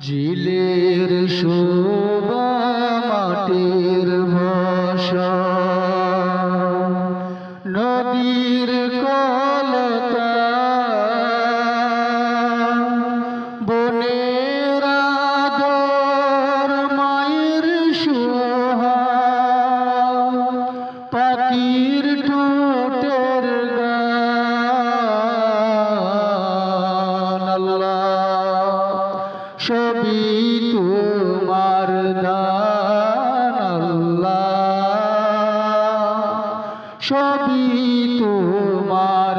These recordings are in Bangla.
জিলের শোভা মাটির ভাষা। নদীর তোমার দান সবই তোমার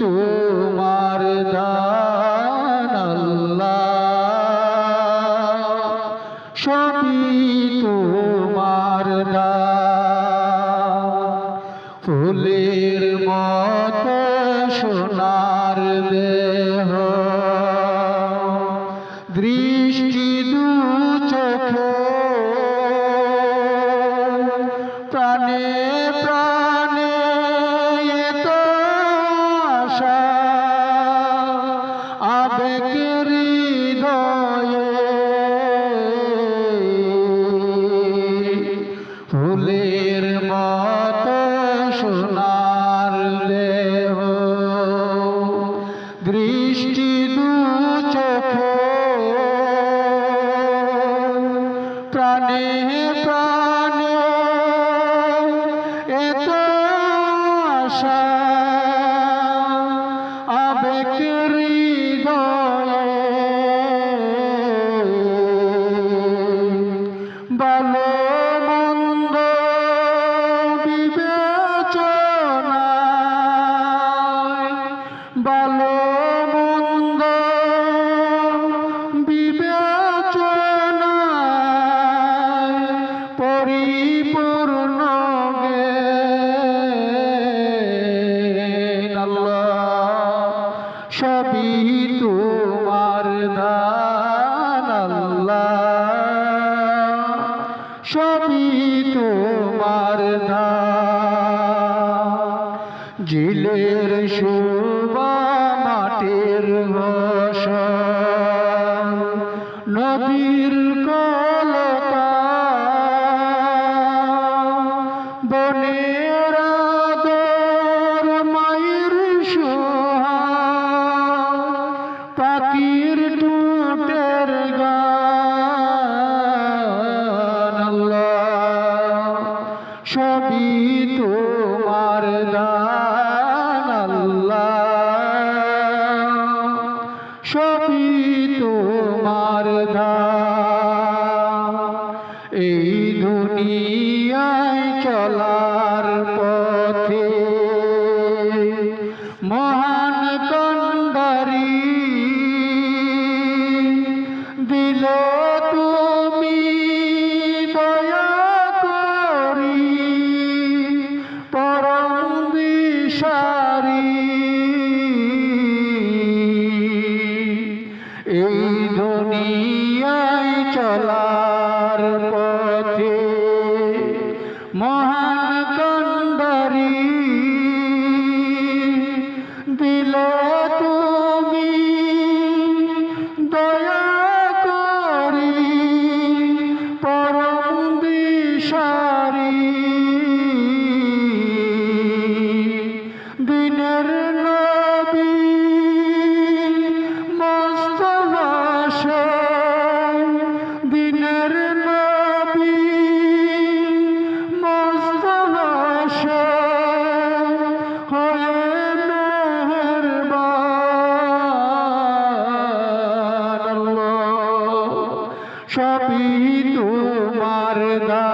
তোমার দান আল্লাহ? সবই তোমার দান ফুলের মতো সোনার দেহ। দু দৃষ্টি দু চোখে প্রাণে প্রাণে এত আশা আবেগের পরিপূর্ণ সবই তোমার দান আল্লাহ সবই তোমার দান। জিলের শোভা সবই তোমার দান আল্লাহ। সবই তোমার এই দুনিয়ায় চলার পথে মহান সবই তোমার দা